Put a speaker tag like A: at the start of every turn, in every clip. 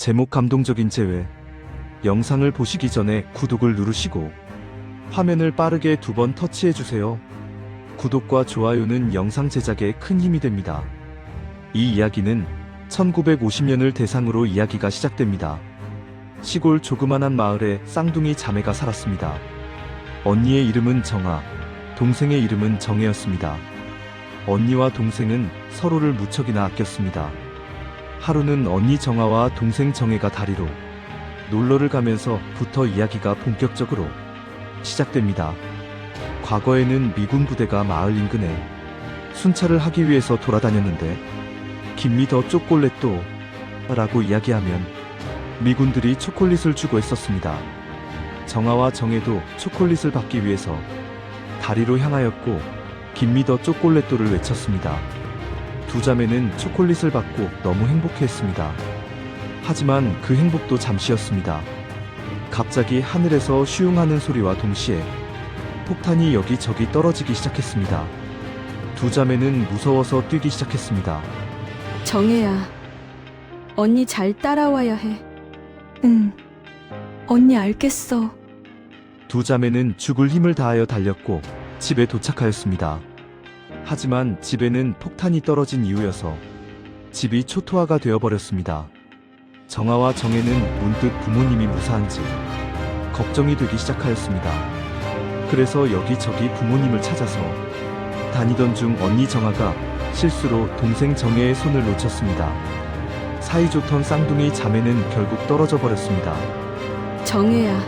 A: 제목 감동적인 재회. 영상을 보시기 전에 구독을 누르시고 화면을 빠르게 두 번 터치해 주세요. 구독과 좋아요는 영상 제작에 큰 힘이 됩니다. 이 이야기는 1950년을 대상으로 이야기가 시작됩니다. 시골 조그만한 마을에 쌍둥이 자매가 살았습니다. 언니의 이름은 정아, 동생의 이름은 정혜였습니다. 언니와 동생은 서로를 무척이나 아꼈습니다. 하루는 언니 정아와 동생 정혜가 다리로 놀러를 가면서부터 이야기가 본격적으로 시작됩니다. 과거에는 미군 부대가 마을 인근에 순찰을 하기 위해서 돌아다녔는데 김미 더 초콜릿도 라고 이야기하면 미군들이 초콜릿을 주고 했었습니다. 정아와 정혜도 초콜릿을 받기 위해서 다리로 향하였고 김미 더 초콜릿도를 외쳤습니다. 두 자매는 초콜릿을 받고 너무 행복해했습니다. 하지만 그 행복도 잠시였습니다. 갑자기 하늘에서 슈웅하는 소리와 동시에 폭탄이 여기저기 떨어지기 시작했습니다. 두 자매는 무서워서 뛰기 시작했습니다.
B: 정혜야, 언니 잘 따라와야 해. 응, 언니 알겠어.
A: 두 자매는 죽을 힘을 다하여 달렸고 집에 도착하였습니다. 하지만 집에는 폭탄이 떨어진 이유여서 집이 초토화가 되어버렸습니다. 정아와 정혜는 문득 부모님이 무사한지 걱정이 되기 시작하였습니다. 그래서 여기저기 부모님을 찾아서 다니던 중 언니 정아가 실수로 동생 정혜의 손을 놓쳤습니다. 사이좋던 쌍둥이 자매는 결국 떨어져 버렸습니다.
B: 정혜야,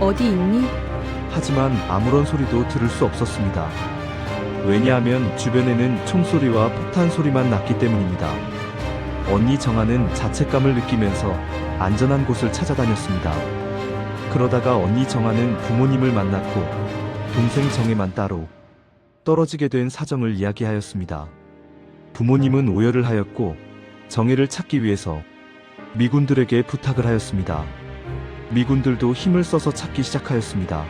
B: 어디 있니?
A: 하지만 아무런 소리도 들을 수 없었습니다. 왜냐하면 주변에는 총소리와 폭탄 소리만 났기 때문입니다. 언니 정아는 자책감을 느끼면서 안전한 곳을 찾아다녔습니다. 그러다가 언니 정아는 부모님을 만났고 동생 정혜만 따로 떨어지게 된 사정을 이야기하였습니다. 부모님은 오열을 하였고 정혜를 찾기 위해서 미군들에게 부탁을 하였습니다. 미군들도 힘을 써서 찾기 시작하였습니다.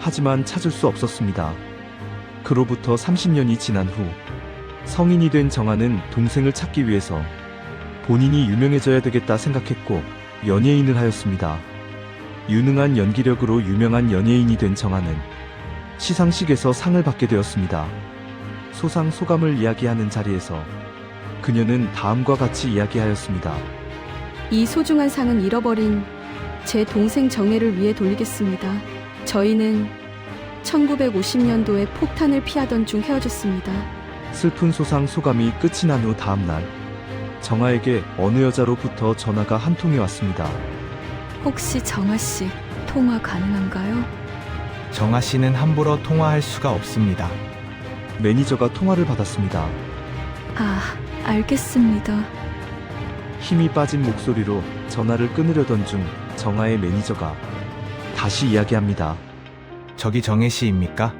A: 하지만 찾을 수 없었습니다. 그로부터 30년이 지난 후 성인이 된 정아는 동생을 찾기 위해서 본인이 유명해져야 되겠다 생각했고 연예인을 하였습니다. 유능한 연기력으로 유명한 연예인이 된 정아는 시상식에서 상을 받게 되었습니다. 소상 소감을 이야기하는 자리에서 그녀는 다음과 같이 이야기하였습니다.
B: 이 소중한 상은 잃어버린 제 동생 정혜를 위해 돌리겠습니다. 저희는 1950년도에 폭탄을 피하던 중 헤어졌습니다.
A: 슬픈 소상 소감이 끝이 난 후 다음 날 정아에게 어느 여자로부터 전화가 한 통이 왔습니다.
B: 혹시 정아 씨 통화 가능한가요?
C: 정아 씨는 함부로 통화할 수가 없습니다.
A: 매니저가 통화를 받았습니다.
B: 아, 알겠습니다.
A: 힘이 빠진 목소리로 전화를 끊으려던 중 정아의 매니저가 다시 이야기합니다.
C: 저기 정혜 씨입니까?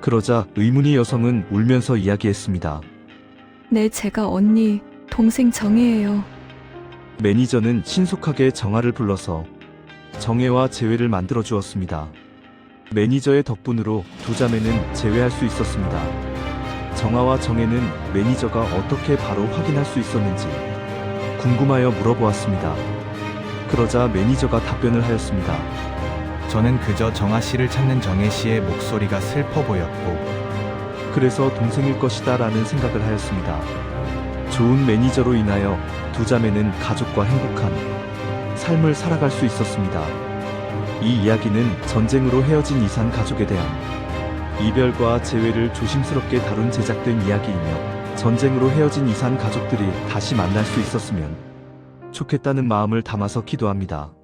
A: 그러자 의문의 여성은 울면서 이야기했습니다.
B: 네, 제가 언니 동생 정혜예요.
A: 매니저는 신속하게 정아를 불러서 정혜와 재회를 만들어 주었습니다. 매니저의 덕분으로 두 자매는 재회할 수 있었습니다. 정아와 정혜는 매니저가 어떻게 바로 확인할 수 있었는지 궁금하여 물어보았습니다. 그러자 매니저가 답변을 하였습니다.
C: 저는 그저 정아 씨를 찾는 정혜 씨의 목소리가 슬퍼 보였고
A: 그래서 동생일 것이다 라는 생각을 하였습니다. 좋은 매니저로 인하여 두 자매는 가족과 행복한 삶을 살아갈 수 있었습니다. 이 이야기는 전쟁으로 헤어진 이산 가족에 대한 이별과 재회를 조심스럽게 다룬 제작된 이야기이며 전쟁으로 헤어진 이산 가족들이 다시 만날 수 있었으면 좋겠다는 마음을 담아서 기도합니다.